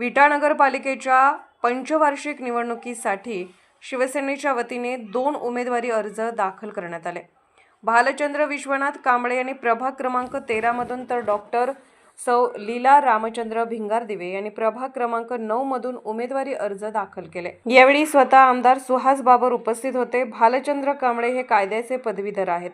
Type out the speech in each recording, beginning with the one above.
विटा नगरपालिकेच्या पंचवार्षिक निवडणुकीसाठी शिवसेनेच्या वतीने दोन उमेदवारी अर्ज दाखल करण्यात आले. भालचंद्र विश्वनाथ कांबळे यांनी प्रभाग क्रमांक तेरामधून तर डॉक्टर सौ लीला रामचंद्र भिंगारदिवे यांनी प्रभाग क्रमांक नऊ मधून उमेदवारी अर्ज दाखल केले. यावेळी स्वतः आमदार सुहास बाबर उपस्थित होते. भालचंद्र कांबळे हे कायद्याचे पदवीधर आहेत.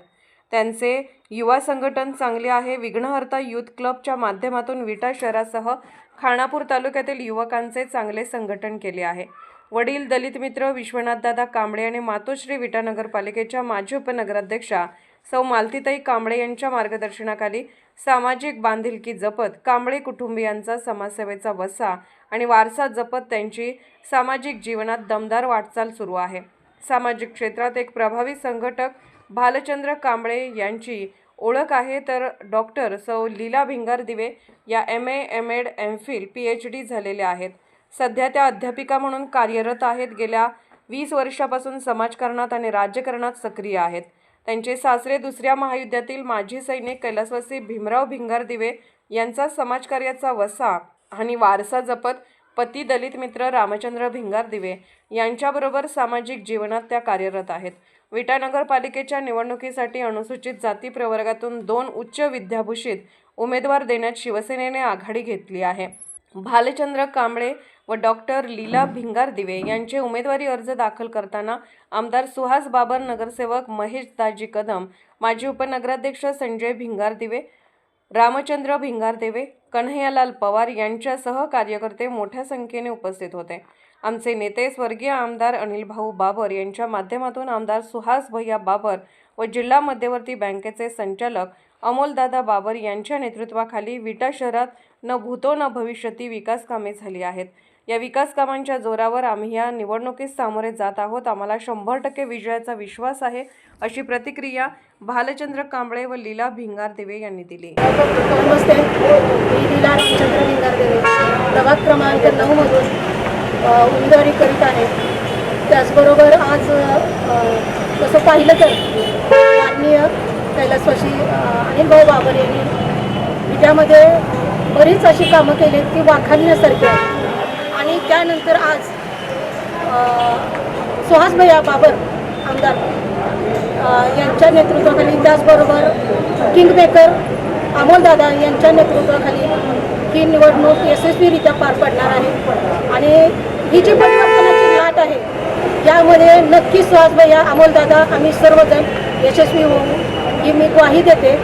त्यांचे युवा संघटन चांगले आहे. विघ्नहर्ता युथ क्लबच्या माध्यमातून विटा शहरासह खानापूर तालुक्यातील युवकांचे चांगले संघटन केले आहे. वडील दलित मित्र विश्वनाथदादा कांबळे आणि मातोश्री विटा नगरपालिकेच्या माजी उपनगराध्यक्षा सौ मालतीताई कांबळे यांच्या मार्गदर्शनाखाली सामाजिक बांधिलकी जपत कांबळे कुटुंबियांचा समाजसेवेचा वसा आणि वारसा जपत त्यांची सामाजिक जीवनात दमदार वाटचाल सुरू आहे. सामाजिक क्षेत्रात एक प्रभावी संघटक भालचंद्र कांबळे यांची ओळख आहे तर डॉक्टर सौ लीला भिंगार दिवे या M A M Ed M Phil P H D झालेल्या आहेत. सध्या त्या अध्यापिका म्हणून कार्यरत आहेत. गेल्या वीस वर्षापासून समाजकारणात आणि राज्यकारणात सक्रिय आहेत. त्यांचे सासरे दुसऱ्या महायुद्धातील माजी सैनिक कैलासवासी भीमराव भिंगार दिवे यांचा समाजकार्याचा वसा आणि वारसा जपत पती दलित मित्र रामचंद्र भिंगार दिवे यांच्याबरोबर सामाजिक जीवनात त्या कार्यरत आहेत. विटा नगरपालिकेच्या निवडणुकीसाठी अनुसूचित जाती प्रवर्गातून दोन उच्च विद्याभूषित उमेदवार देण्यात शिवसेनेने आघाडी घेतली आहे. भालचंद्र कांबळे व डॉक्टर लीला भिंगार दिवे यांचे उमेदवारी अर्ज दाखल करताना आमदार सुहास बाबर नगरसेवक महेश दाजी कदम माजी उपनगराध्यक्ष संजय भिंगार दिवे रामचंद्र भिंगार दिवे कन्हैयालाल पवार यांच्यासह कार्यकर्ते मोठ्या संख्येने उपस्थित होते. आमचे नेते स्वर्गीय आमदार अनिल भाऊ बाबर यांच्या माध्यमातून आमदार सुहास भैया बाबर व जिल्हा मध्यवर्ती बँकेचे संचालक अमोलदादा बाबर यांच्या नेतृत्वाखाली विटा शहरात न भूतो न भविष्यती विकास कामे झाली आहेत. या विकास कामांच्या जोरावर आम्ही या निवडणुकीस सामोरे जात आहोत. आम्हाला शंभर टक्के विजयाचा विश्वास आहे अशी प्रतिक्रिया भालचंद्र कांबळे व लीला भिंगार देवे यांनी दिली. नमस्ते मी लीला रामचंद्र भिंगारदेवे प्रभाग क्रमांक नऊमधून अ, उमेदवारी करीत आहे. त्याचबरोबर आज तसं पाहिलं तर माननीय कैलासवाशी अनिल भाऊ बाबर यांनी विद्यामध्ये बरीच अशी कामं केली आहेत ती वाखाणण्यासारखी आहे. त्यानंतर आज सुहास भैया बाबर आमदार यांच्या नेतृत्वाखाली त्याचबरोबर किंगमेकर अमोलदादा यांच्या नेतृत्वाखाली ही निवडणूक यशस्वीरित्या पार पडणार आहे. आणि ही जी परिवर्तनाची लाट आहे यामध्ये नक्की सुहास भैया अमोलदादा आम्ही सर्वजण यशस्वी होऊ ही मी ग्वाही देते.